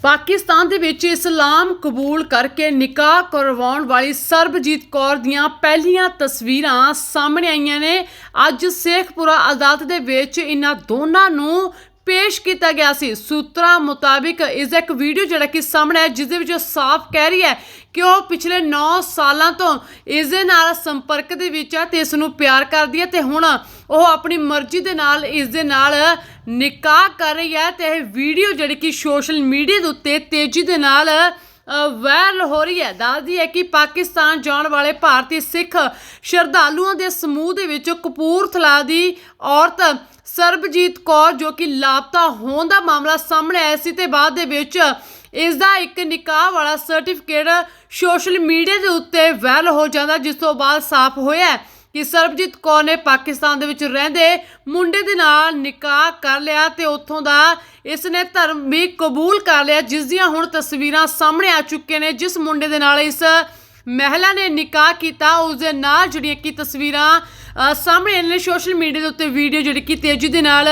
ਪਾਕਿਸਤਾਨ ਦੇ ਵਿੱਚ ਇਸਲਾਮ ਕਬੂਲ ਕਰਕੇ ਨਿਕਾਹ ਕਰਵਾਉਣ ਵਾਲੀ ਸਰਬਜੀਤ ਕੌਰ ਦੀਆਂ ਪਹਿਲੀਆਂ ਤਸਵੀਰਾਂ ਸਾਹਮਣੇ ਆਈਆਂ ਨੇ। ਅੱਜ ਸ਼ੇਖਪੁਰਾ ਅਦਾਲਤ ਦੇ ਵਿੱਚ ਇਹਨਾਂ ਦੋਨਾਂ ਨੂੰ ਪੇਸ਼ ਕੀਤਾ ਗਿਆ ਸੀ। ਸੂਤਰਾਂ ਮੁਤਾਬਿਕ ਇਸ ਦਾ ਇੱਕ ਵੀਡੀਓ ਜਿਹੜਾ ਕਿ ਸਾਹਮਣੇ ਹੈ ਜਿਸ ਦੇ ਵਿੱਚ ਉਹ ਸਾਫ਼ ਕਹਿ ਰਹੀ ਹੈ ਕਿ ਉਹ ਪਿਛਲੇ 9 ਸਾਲਾਂ ਤੋਂ ਇਸ ਦੇ ਨਾਲ ਸੰਪਰਕ ਦੇ ਵਿੱਚ ਹੈ ਤੇ ਇਸ ਨੂੰ ਪਿਆਰ ਕਰਦੀ ਹੈ ਤੇ ਹੁਣ ਉਹ ਆਪਣੀ ਮਰਜ਼ੀ ਦੇ ਨਾਲ, ਇਸ ਦੇ ਨਾਲ ਨਿਕਾਹ ਕਰ ਰਹੀ ਹੈ ਤੇ ਇਹ ਵੀਡੀਓ ਜਿਹੜੀ ਕਿ ਸੋਸ਼ਲ ਮੀਡੀਆ ਦੇ ਉੱਤੇ ਤੇਜ਼ੀ ਦੇ ਨਾਲ ਵਾਇਰਲ ਹੋ ਰਹੀ ਹੈ। ਦੱਸਦੀ ਹੈ ਕਿ ਪਾਕਿਸਤਾਨ ਜਾਣ ਵਾਲੇ ਭਾਰਤੀ ਸਿੱਖ ਸ਼ਰਧਾਲੂਆਂ ਦੇ ਸਮੂਹ ਦੇ ਵਿੱਚ ਕਪੂਰਥਲਾ ਦੀ ਔਰਤ ਸਰਬਜੀਤ ਕੌਰ, ਜੋ ਕਿ ਲਾਪਤਾ ਹੋਣ ਦਾ ਮਾਮਲਾ ਸਾਹਮਣੇ ਆਇਆ ਸੀ ਤੇ ਬਾਅਦ ਦੇ ਵਿੱਚ ਇਸ ਦਾ ਇੱਕ ਨਿਕਾਹ ਵਾਲਾ ਸਰਟੀਫਿਕੇਟ ਸੋਸ਼ਲ ਮੀਡੀਆ ਦੇ ਉੱਤੇ ਵਾਇਰਲ ਹੋ ਜਾਂਦਾ, ਜਿਸ ਤੋਂ ਬਾਅਦ ਸਾਫ਼ ਹੋਇਆ ਕਿ ਸਰਬਜੀਤ ਕੌਰ ਨੇ ਪਾਕਿਸਤਾਨ ਦੇ ਵਿੱਚ ਰਹਿੰਦੇ ਮੁੰਡੇ ਦੇ ਨਾਲ ਨਿਕਾਹ ਕਰ ਲਿਆ ਤੇ ਉੱਥੋਂ ਦਾ ਇਸ ਨੇ ਧਰਮ ਵੀ ਕਬੂਲ ਕਰ ਲਿਆ, ਜਿਸ ਦੀਆਂ ਹੁਣ ਤਸਵੀਰਾਂ ਸਾਹਮਣੇ ਆ ਚੁੱਕੀਆਂ ਨੇ, ਜਿਸ ਮੁੰਡੇ ਦੇ ਨਾਲ ਇਸ ਮਹਿਲਾ ਨੇ ਨਿਕਾਹ ਕੀਤਾ, ਉਸ ਦੇ ਨਾਲ ਜਿਹੜੀਆਂ ਕਿ ਤਸਵੀਰਾਂ ਸਾਹਮਣੇ ਆਈਆਂ ਨੇ ਸੋਸ਼ਲ ਮੀਡੀਆ ਦੇ ਉੱਤੇ ਵੀਡੀਓ ਜਿਹੜੀ ਕਿ ਤੇਜ਼ੀ ਦੇ ਨਾਲ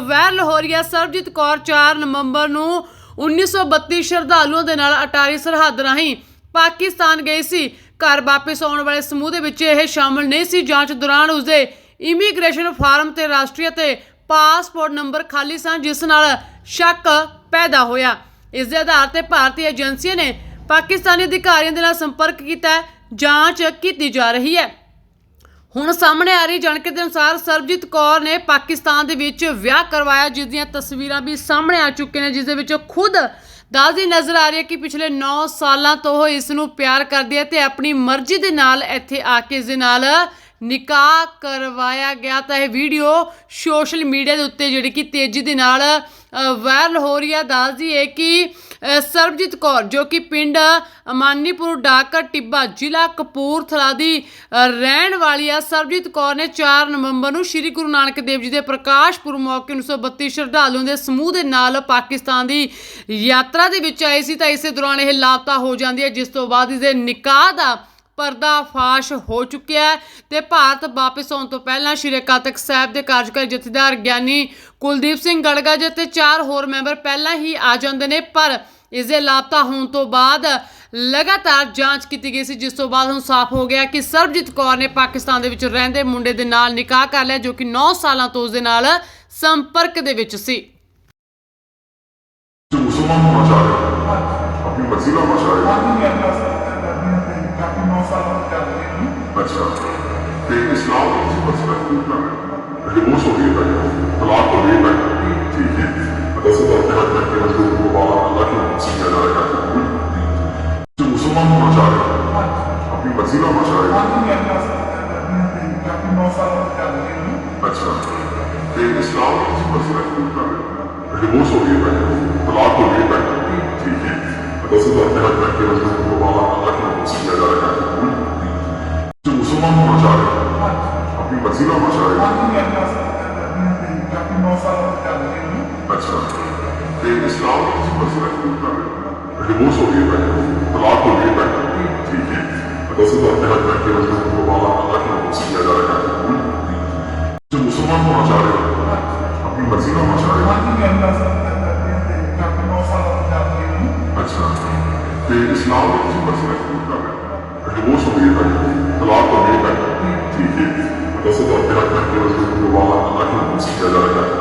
ਵਾਇਰਲ ਹੋ ਰਹੀ ਹੈ ਸਰਬਜੀਤ ਕੌਰ 4 ਨਵੰਬਰ ਨੂੰ 1932 ਸ਼ਰਧਾਲੂਆਂ ਦੇ ਨਾਲ ਅਟਾਰੀ ਸਰਹੱਦ ਰਾਹੀਂ ਪਾਕਿਸਤਾਨ ਗਈ ਸੀ। ਘਰ ਵਾਪਸ ਆਉਣ ਵਾਲੇ ਸਮੂਹ ਦੇ ਵਿੱਚ ਇਹ ਸ਼ਾਮਲ ਨਹੀਂ ਸੀ। ਜਾਂਚ ਦੌਰਾਨ ਉਸਦੇ ਇਮੀਗ੍ਰੇਸ਼ਨ ਫਾਰਮ ਤੇ ਰਾਸ਼ਟਰੀ ਅਤੇ ਪਾਸਪੋਰਟ ਨੰਬਰ ਖਾਲੀ ਸਨ, ਜਿਸ ਨਾਲ ਸ਼ੱਕ ਪੈਦਾ ਹੋਇਆ। ਇਸ ਦੇ ਆਧਾਰ ਤੇ ਭਾਰਤੀ ਏਜੰਸੀਆਂ ਨੇ ਪਾਕਿਸਤਾਨੀ ਅਧਿਕਾਰੀਆਂ ਦੇ ਨਾਲ ਸੰਪਰਕ ਕੀਤਾ ਜਾਂਚ ਕੀਤੀ ਜਾ ਰਹੀ ਹੈ। ਹੁਣ ਸਾਹਮਣੇ ਆ ਰਹੀ ਜਾਣਕਾਰੀ ਦੇ ਅਨੁਸਾਰ ਸਰਬਜੀਤ ਕੌਰ ਨੇ ਪਾਕਿਸਤਾਨ ਦੇ ਵਿੱਚ ਵਿਆਹ ਕਰਵਾਇਆ, ਜਿਸ ਦੀਆਂ ਤਸਵੀਰਾਂ ਵੀ ਸਾਹਮਣੇ ਆ ਚੁੱਕੀਆਂ ਨੇ, ਜਿਸ ਦੇ ਵਿੱਚ ਖੁਦ ਦੱਸਦੀ ਨਜ਼ਰ ਆ ਰਹੀ ਹੈ ਕਿ ਪਿਛਲੇ 9 ਸਾਲਾਂ ਤੋਂ ਉਹ ਇਸ ਨੂੰ ਪਿਆਰ ਕਰਦੀ ਹੈ ਤੇ ਆਪਣੀ ਮਰਜ਼ੀ ਦੇ ਨਾਲ ਇੱਥੇ ਆ ਕੇ ਇਸ ਦੇ ਨਾਲ ਨਿਕਾਹ ਕਰਵਾਇਆ ਗਿਆ ਤਾਂ ਇਹ ਵੀਡੀਓ ਸੋਸ਼ਲ ਮੀਡੀਆ ਦੇ ਉੱਤੇ ਜਿਹੜੀ ਕਿ ਤੇਜ਼ੀ ਦੇ ਨਾਲ ਵਾਇਰਲ ਹੋ ਰਹੀ ਹੈ ਦੱਸਦੀ ਹੈ ਕਿ ਸਰਬਜੀਤ ਕੌਰ ਜੋ ਕਿ ਪਿੰਡ ਅਮਾਨੀਪੁਰ, ਡਾਕਾ, ਟਿੱਬਾ, ਜ਼ਿਲ੍ਹਾ ਕਪੂਰਥਲਾ ਦੀ ਰਹਿਣ ਵਾਲੀ ਆ, ਸਰਬਜੀਤ ਕੌਰ ਨੇ 4 ਨਵੰਬਰ ਨੂੰ ਸ੍ਰੀ ਗੁਰੂ ਨਾਨਕ ਦੇਵ ਜੀ ਦੇ ਪ੍ਰਕਾਸ਼ ਪੁਰਬ ਮੌਕੇ 1932 ਸ਼ਰਧਾਲੂਆਂ ਦੇ ਸਮੂਹ ਦੇ ਨਾਲ ਪਾਕਿਸਤਾਨ ਦੀ ਯਾਤਰਾ ਦੇ ਵਿੱਚ ਆਏ ਸੀ ਤਾਂ ਇਸੇ ਦੌਰਾਨ ਇਹ ਲਾਪਤਾ ਹੋ ਜਾਂਦੀ ਹੈ, ਜਿਸ ਤੋਂ ਬਾਅਦ ਇਸ ਦੇ ਨਿਕਾਹ ਦਾ ਪਰਦਾ ਫਾਸ਼ ਹੋ ਚੁੱਕਿਆ ਹੈ ਤੇ ਭਾਰਤ ਵਾਪਸ ਆਉਣ ਤੋਂ ਪਹਿਲਾਂ ਸ਼੍ਰੀ ਅਕਾਲ ਤਖਤ ਸਾਹਿਬ ਦੇ ਕਾਰਜਕਾਰੀ ਜਥੇਦਾਰ ਗਿਆਨੀ ਕੁਲਦੀਪ ਸਿੰਘ ਗੜਗਾ ਜੀ ਤੇ ਚਾਰ ਹੋਰ ਮੈਂਬਰ ਪਹਿਲਾਂ ਹੀ ਆ ਜਾਂਦੇ ਨੇ, ਪਰ ਇਸ ਦੇ ਲਾਪਤਾ ਹੋਣ ਤੋਂ ਬਾਅਦ ਲਗਾਤਾਰ ਜਾਂਚ ਕੀਤੀ ਗਈ ਸੀ, ਜਿਸ ਤੋਂ ਬਾਅਦ ਹੁਣ ਸਾਫ਼ ਹੋ ਗਿਆ ਕਿ ਸਰਬਜੀਤ ਕੌਰ ਨੇ ਪਾਕਿਸਤਾਨ ਦੇ ਵਿੱਚ ਰਹਿੰਦੇ ਮੁੰਡੇ ਦੇ ਨਾਲ ਨਿਕਾਹ ਕਰ ਲਿਆ, ਜੋ ਕਿ 9 ਸਾਲਾਂ ਤੋਂ ਉਸ ਦੇ ਨਾਲ ਸੰਪਰਕ ਦੇ ਵਿੱਚ ਸੀ। ਮੁਸਲਮਾਨ ਹੋਣਾ ਚਾਹ ਰਿਹਾ। ਆਪਣੀ ਵਜ਼ੀਲਾ ਹੋਣਾ ਚਾਹ ਰਿਹਾ। someone coming in. अच्छा ते इस्लाम इस पर्सपेक्टिव का है रिमूव हो गया है तलाक हो गया है ठीक है। दरअसल अपने हक में केवल जो उनको बाबा अल्लाह की मदद से किया जाएगा जो मुसलमान होना चाह रहे हैं, अपनी मर्ज़ी का होना चाह रहे हैं। अच्छा। ते इस्लाम इस पर्सपेक्टिव का है रिमूव हो गया। है तलाक हो गया है ठीक है। दरअसल अपने हक में केवल जो उनको बाबा अल्लाह की मदद से किया जाएगा Osman Macar. ਆਪਣੀ ਵਸੀਲਾ ਮਾਸ਼ਾਅੱਲਾ ਅੱਛਾ ਤੇ ਇਸਲਾਮ ਵਿੱਚ ਵਸੀਲਾ ਕਿਉਂ ਕਰ ਰਹੇ ਡਿਵੋਰਸ ਹੋ ਗਿਆ ਤਾਂ ਤਲਾਕ ਹੋ ਗਿਆ ਤਾਂ ਠੀਕ ਹੈ ਅਗਸ ਤੋਂ ਅੱਗੇ ਤੱਕ ਕਿ ਉਸ ਨੂੰ ਬਾਬਾ ਅੱਲਾਹ ਨੇ ਵਸੀਲਾ ਜਾ ਰਿਹਾ ਹੈ ਜੋ ਮੁਸਲਮਾਨ ਹੋਣਾ ਚਾਹ ਰਿਹਾ ਆਪਣੀ ਵਸੀਲਾ ਮਾਸ਼ਾਅੱਲਾ ਅੱਛਾ ਤੇ ਇਸਲਾਮ ਵਿੱਚ ਵਸੀਲਾ ਕਿਉਂ ਕਰ ਰਹੇ ਡਿਵੋਰਸ ਹੋ ਗਿਆ ਤਾਂ Плата не так. Тихий. Досить опірак на кількість допомагала, а так не мусить